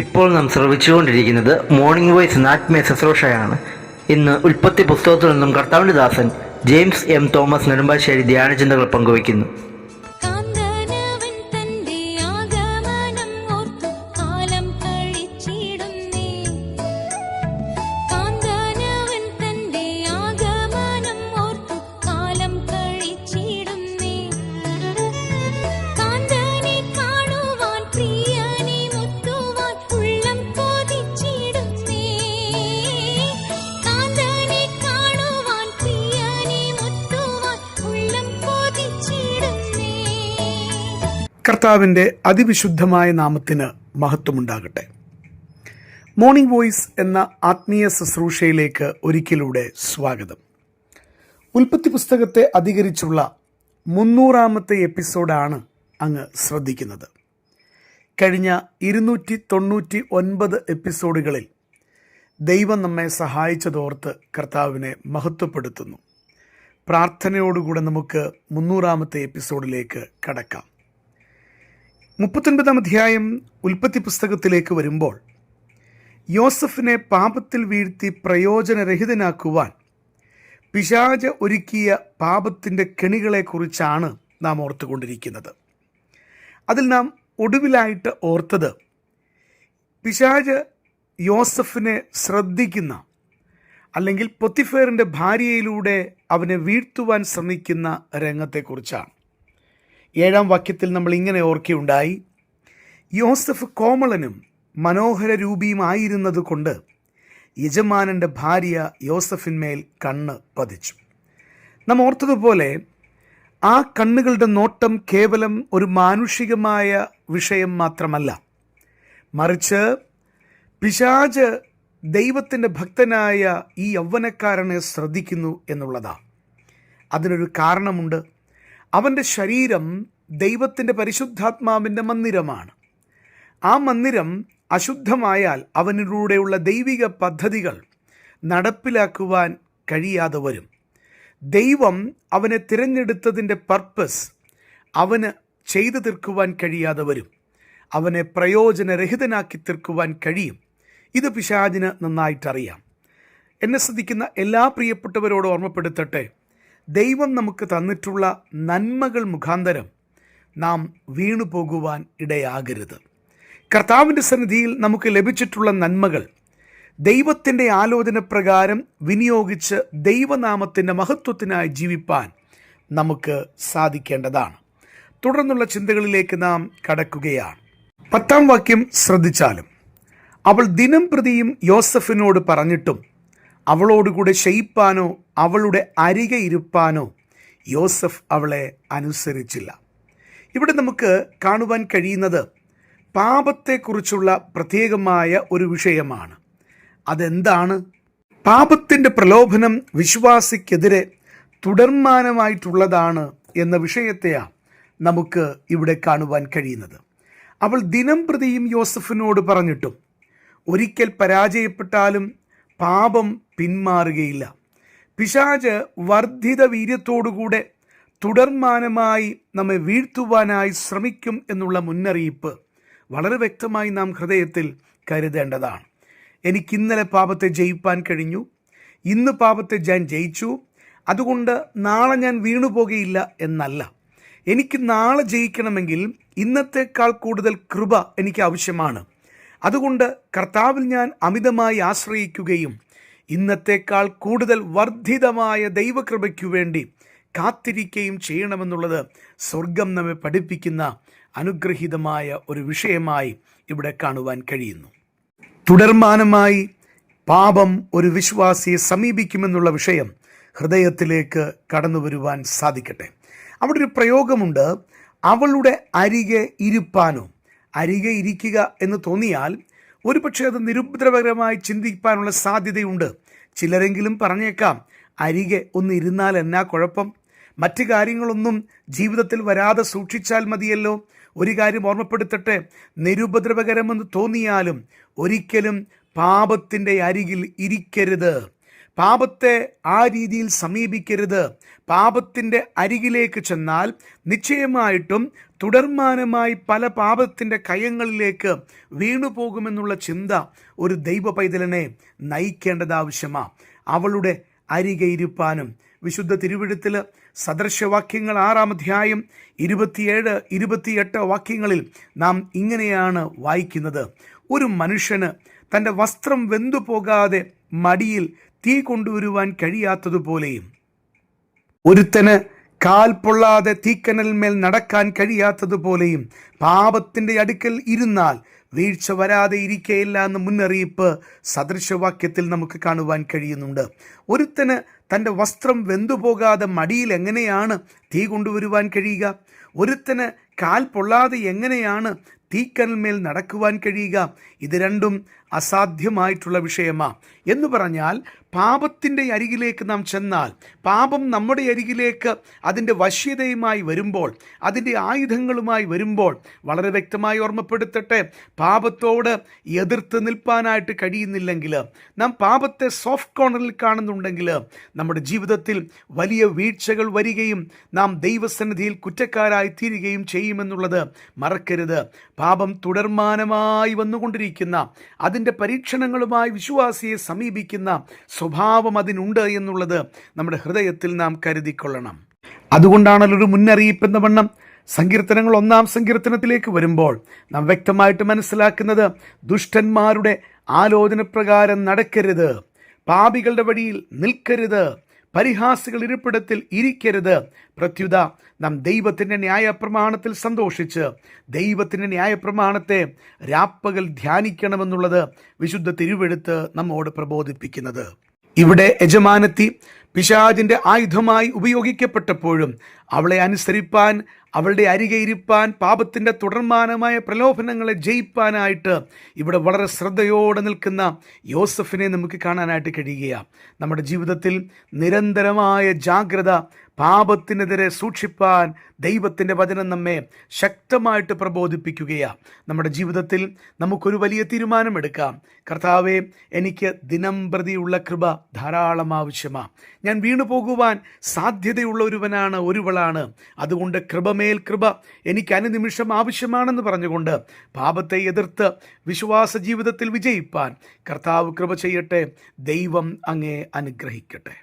ഇപ്പോൾ നാം ശ്രവിച്ചുകൊണ്ടിരിക്കുന്നത് morning voice നാത്മീയ ശുശ്രൂഷയാണ് ഇന്ന് ഉൽപ്പത്തി പുസ്തകത്തിൽ നിന്നും കർത്താവിന്റെ ദാസൻ ജെയിംസ് എം തോമസ് നെടുമ്പാശ്ശേരി ധ്യാനചിന്തകൾ പങ്കുവയ്ക്കുന്നു. കർത്താവിന്റെ അതിവിശുദ്ധമായ നാമത്തിന് മഹത്വമുണ്ടാകട്ടെ. മോർണിംഗ് വോയിസ് എന്ന ആത്മീയ ശുശ്രൂഷയിലേക്ക് ഒരിക്കലൂടെ സ്വാഗതം. ഉൽപ്പത്തി പുസ്തകത്തെ അധികരിച്ചുള്ള മുന്നൂറാമത്തെ എപ്പിസോഡാണ് അങ്ങ് ശ്രദ്ധിക്കുന്നത്. കഴിഞ്ഞ ഇരുന്നൂറ്റി തൊണ്ണൂറ്റി ഒൻപത് എപ്പിസോഡുകളിൽ ദൈവം നമ്മെ സഹായിച്ചതോർത്ത് കർത്താവിനെ മഹത്വപ്പെടുത്തുന്നു. പ്രാർത്ഥനയോടുകൂടെ നമുക്ക് മുന്നൂറാമത്തെ എപ്പിസോഡിലേക്ക് കടക്കാം. മുപ്പത്തൊൻപതാം അധ്യായം ഉൽപ്പത്തി പുസ്തകത്തിലേക്ക് വരുമ്പോൾ യോസഫിനെ പാപത്തിൽ വീഴ്ത്തി പ്രയോജനരഹിതനാക്കുവാൻ പിശാജ ഒരുക്കിയ പാപത്തിന്റെ കെണികളെക്കുറിച്ചാണ് നാം ഓർത്തുകൊണ്ടിരിക്കുന്നത്. അതിൽ നാം ഒടുവിലായിട്ട് ഓർത്തത് പിശാജ് യോസഫിനെ ശ്രദ്ധിക്കുന്ന അല്ലെങ്കിൽ പൊത്തിഫേറിന്റെ ഭാര്യയിലൂടെ അവനെ വീഴ്ത്തുവാൻ ശ്രമിക്കുന്ന രംഗത്തെക്കുറിച്ചാണ്. ഏഴാം വാക്യത്തിൽ നമ്മൾ ഇങ്ങനെ ഓർക്കുകയുണ്ടായി. യോസഫ് കോമളനും മനോഹര രൂപിയുമായിരുന്നത് കൊണ്ട് യജമാനന്റെ ഭാര്യ യോസഫിന്മേൽ കണ്ണ് പതിച്ചു. നാം ഓർത്തതുപോലെ ആ കണ്ണുകളുടെ നോട്ടം കേവലം ഒരു മാനുഷികമായ വിഷയം മാത്രമല്ല. മറിച്ച് പിശാജ് ദൈവത്തിന്റെ ഭക്തനായ ഈ യൗവനക്കാരനെ ശ്രദ്ധിക്കുന്നു എന്നുള്ളതാണ് അതിനൊരു കാരണമുണ്ട്. അവന്റെ ശരീരം ദൈവത്തിന്റെ പരിശുദ്ധാത്മാവിന്റെ മന്ദിരമാണ്. ആ മന്ദിരം അശുദ്ധമായാൽ അവനിലൂടെയുള്ള ദൈവിക പദ്ധതികൾ നടപ്പിലാക്കുവാൻ കഴിയാതെ വരും. ദൈവം അവനെ തിരഞ്ഞെടുത്തതിന്റെ പർപ്പസ് അവന് ചെയ്തു തീർക്കുവാൻ കഴിയാതെ വരും. അവനെ പ്രയോജനരഹിതനാക്കി തീർക്കുവാൻ കഴിയും. ഇത് പിശാചിന് നന്നായിട്ടറിയാം. എന്നെ ശ്രദ്ധിക്കുന്ന എല്ലാ പ്രിയപ്പെട്ടവരോട് ഓർമ്മപ്പെടുത്തട്ടെ ദൈവം നമുക്ക് തന്നിട്ടുള്ള നന്മകൾ മുഖാന്തരം നാം വീണു പോകുവാൻ ഇടയാകരുത്. കർത്താവിന്റെ സന്നിധിയിൽ നമുക്ക് ലഭിച്ചിട്ടുള്ള നന്മകൾ ദൈവത്തിന്റെ ആലോചന പ്രകാരം വിനിയോഗിച്ച് ദൈവനാമത്തിന്റെ മഹത്വത്തിനായി ജീവിപ്പാൻ നമുക്ക് സാധിക്കേണ്ടതാണ്. തുടർന്നുള്ള ചിന്തകളിലേക്ക് നാം കടക്കുകയാണ്. പത്താം വാക്യം ശ്രദ്ധിച്ചാലും അവൾ ദിനം പ്രതിയും യോസഫിനോട് പറഞ്ഞിട്ടും അവളോടുകൂടെ ശയിപ്പാനോ അവളുടെ അരികെ ഇരുപ്പാനോ യോസഫ് അവളെ അനുസരിച്ചില്ല. ഇവിടെ നമുക്ക് കാണുവാൻ കഴിയുന്നത് പാപത്തെക്കുറിച്ചുള്ള പ്രത്യേകമായ ഒരു വിഷയമാണ്. അതെന്താണ്? പാപത്തിന്റെ പ്രലോഭനം വിശ്വാസിക്കെതിരെ തുടർമാനമായിട്ടുള്ളതാണ് എന്ന വിഷയത്തെയാണ് നമുക്ക് ഇവിടെ കാണുവാൻ കഴിയുന്നത്. അവൾ ദിനം പ്രതിയും യോസഫിനോട് പറഞ്ഞിട്ടും ഒരിക്കൽ പരാജയപ്പെട്ടാലും പാപം പിന്മാറുകയില്ല. പിശാജ് വർദ്ധിത വീര്യത്തോടുകൂടെ തുടർമാനമായി നമ്മെ വീഴ്ത്തുവാനായി ശ്രമിക്കും എന്നുള്ള മുന്നറിയിപ്പ് വളരെ വ്യക്തമായി നാം ഹൃദയത്തിൽ കരുതേണ്ടതാണ്. എനിക്ക് ഇന്നലെ പാപത്തെ ജയിപ്പാൻ കഴിഞ്ഞു. ഇന്ന് പാപത്തെ ഞാൻ ജയിച്ചു. അതുകൊണ്ട് നാളെ ഞാൻ വീണു പോകുകയില്ല എന്നല്ല. എനിക്ക് നാളെ ജയിക്കണമെങ്കിൽ ഇന്നത്തേക്കാൾ കൂടുതൽ കൃപ എനിക്ക് ആവശ്യമാണ്. അതുകൊണ്ട് കർത്താവിൽ ഞാൻ അമിതമായി ആശ്രയിക്കുകയും ഇന്നത്തേക്കാൾ കൂടുതൽ വർദ്ധിതമായ ദൈവകൃപയ്ക്കു വേണ്ടി കാത്തിരിക്കുകയും ചെയ്യണമെന്നുള്ളത് സ്വർഗം നമ്മെ പഠിപ്പിക്കുന്ന അനുഗ്രഹീതമായ ഒരു വിഷയമായി ഇവിടെ കാണുവാൻ കഴിയുന്നു. തുടർമാനമായി പാപം ഒരു വിശ്വാസിയെ സമീപിക്കുമെന്നുള്ള വിഷയം ഹൃദയത്തിലേക്ക് കടന്നു വരുവാൻ സാധിക്കട്ടെ. അവിടെ ഒരു പ്രയോഗമുണ്ട്. അവളുടെ അരികെ ഇരുപ്പാനോ അരികെ ഇരിക്കുക എന്ന് തോന്നിയാൽ ഒരുപക്ഷെ അത് നിരുപദ്രവകരമായി ചിന്തിക്കാനുള്ള സാധ്യതയുണ്ട്. ചിലരെങ്കിലും പറഞ്ഞേക്കാം അരികെ ഒന്ന് ഇരുന്നാൽ എന്നാ കുഴപ്പം? മറ്റു കാര്യങ്ങളൊന്നും ജീവിതത്തിൽ വരാതെ സൂക്ഷിച്ചാൽ മതിയല്ലോ. ഒരു കാര്യം ഓർമ്മപ്പെടുത്തട്ടെ നിരുപദ്രവകരമെന്ന് തോന്നിയാലും ഒരിക്കലും പാപത്തിന്റെ അരികിൽ ഇരിക്കരുത്. പാപത്തെ ആ രീതിയിൽ സമീപിക്കരുത്. പാപത്തിന്റെ അരികിലേക്ക് ചെന്നാൽ നിശ്ചയമായിട്ടും തുടർമാനമായി പല പാപത്തിന്റെ കയങ്ങളിലേക്ക് വീണുപോകുമെന്നുള്ള ചിന്ത ഒരു ദൈവ പൈതലിനെ നയിക്കേണ്ടത് ആവശ്യമാണ് അവളുടെ അരികെ ഇരുപ്പാനും. വിശുദ്ധ തിരുവിഴുത്തിൽ സദൃശവാക്യങ്ങൾ ആറാം അധ്യായം ഇരുപത്തിയേഴ് ഇരുപത്തിയെട്ട് വാക്യങ്ങളിൽ നാം ഇങ്ങനെയാണ് വായിക്കുന്നത്. ഒരു മനുഷ്യന് തന്റെ വസ്ത്രം വെന്തു പോകാതെ മടിയിൽ തീ കൊണ്ടുവരുവാൻ കഴിയാത്തതുപോലെയും. ഒരുത്തന് കാൽ പൊള്ളാതെ തീക്കനൽമേൽ നടക്കാൻ കഴിയാത്തതുപോലെയും പാപത്തിന്റെ അടുക്കൽ ഇരുന്നാൽ വീഴ്ച വരാതെ ഇരിക്കയില്ല എന്ന മുന്നറിയിപ്പ് സദൃശവാക്യത്തിൽ നമുക്ക് കാണുവാൻ കഴിയുന്നുണ്ട്. ഒരുത്തന് തന്റെ വസ്ത്രം വെന്തുപോകാതെ മടിയിൽ എങ്ങനെയാണ് തീ കൊണ്ടുവരുവാൻ കഴിയുക? ഒരുത്തന് കാൽ പൊള്ളാതെ എങ്ങനെയാണ് തീക്കനൽമേൽ നടക്കുവാൻ കഴിയുക? ഇത് രണ്ടും അസാധ്യമായിട്ടുള്ള വിഷയമാണ് എന്ന് പറഞ്ഞാൽ പാപത്തിന്റെ അരികിലേക്ക് നാം ചെന്നാൽ പാപം നമ്മുടെ അരികിലേക്ക് അതിന്റെ വശ്യതയുമായി വരുമ്പോൾ അതിന്റെ ആയുധങ്ങളുമായി വരുമ്പോൾ വളരെ വ്യക്തമായി ഓർമ്മപ്പെടുത്തട്ടെ പാപത്തോട് എതിർത്ത് നിൽപ്പാനായിട്ട് കഴിയുന്നില്ലെങ്കിൽ നാം പാപത്തെ സോഫ്റ്റ് കോർണറിൽ കാണുന്നുണ്ടെങ്കിൽ നമ്മുടെ ജീവിതത്തിൽ വലിയ വീഴ്ചകൾ വരികയും നാം ദൈവസന്നിധിയിൽ കുറ്റക്കാരായി തീരുകയും ചെയ്യുമെന്നുള്ളത് മറക്കരുത്. പാപം തുടർമാനമായി വന്നുകൊണ്ടിരിക്കുന്ന അതിന്റെ പരീക്ഷണങ്ങളുമായി വിശ്വാസിയെ സമീപിക്കുന്ന സ്വഭാവം അതിനുണ്ട് എന്നുള്ളത് നമ്മുടെ ഹൃദയത്തിൽ നാം കരുതിക്കൊള്ളണം. അതുകൊണ്ടാണല്ലോ ഒരു മുന്നറിയിപ്പ് എന്ന വണ്ണം. സങ്കീർത്തനങ്ങൾ ഒന്നാം സങ്കീർത്തനത്തിലേക്ക് വരുമ്പോൾ നാം വ്യക്തമായിട്ട് മനസ്സിലാക്കുന്നത് ദുഷ്ടന്മാരുടെ ആലോചന പ്രകാരം നടക്കരുത്. പാപികളുടെ വഴിയിൽ നിൽക്കരുത്. പരിഹാസികൾ ഇരിപ്പിടത്തിൽ ഇരിക്കരുത്. പ്രത്യുത നാം ദൈവത്തിന്റെ ന്യായ പ്രമാണത്തിൽ സന്തോഷിച്ച് ദൈവത്തിന്റെ ന്യായ പ്രമാണത്തെ രാപ്പകൽ ധ്യാനിക്കണമെന്നുള്ളത് വിശുദ്ധ തിരുവെടുത്ത് നമ്മോട് പ്രബോധിപ്പിക്കുന്നത്. ഇവിടെ യജമാനത്തി പിശാജിന്റെ ആയുധമായി ഉപയോഗിക്കപ്പെട്ടപ്പോഴും അവളെ അനുസരിപ്പാൻ അവളുടെ അരികെ ഇരിപ്പാൻ പാപത്തിന്റെ തുടർമാനമായ പ്രലോഭനങ്ങളെ ജയിപ്പാനായിട്ട് ഇവിടെ വളരെ ശ്രദ്ധയോടെ നിൽക്കുന്ന യോസഫിനെ നമുക്ക് കാണാനായിട്ട് കഴിയുകയാണ് നമ്മുടെ ജീവിതത്തിൽ നിരന്തരമായ ജാഗ്രത പാപത്തിനെതിരെ സൂക്ഷിപ്പാൻ ദൈവത്തിന്റെ വചനം നമ്മെ ശക്തമായിട്ട് പ്രബോധിപ്പിക്കുകയാണ് നമ്മുടെ ജീവിതത്തിൽ നമുക്കൊരു വലിയ തീരുമാനമെടുക്കാം. കർത്താവെ എനിക്ക് ദിനം പ്രതിയുള്ള കൃപ ധാരാളം ആവശ്യമാണ് ഞാൻ വീണു പോകുവാൻ സാധ്യതയുള്ള ഒരുവനാണ് ഒരുവളാണ് അതുകൊണ്ട് കൃപമേൽ കൃപ എനിക്ക് അനുനിമിഷം ആവശ്യമാണെന്ന് പറഞ്ഞുകൊണ്ട് പാപത്തെ എതിർത്ത് വിശ്വാസ ജീവിതത്തിൽ വിജയിപ്പാൻ കർത്താവ് കൃപ ചെയ്യട്ടെ ദൈവം അങ്ങേ അനുഗ്രഹിക്കട്ടെ.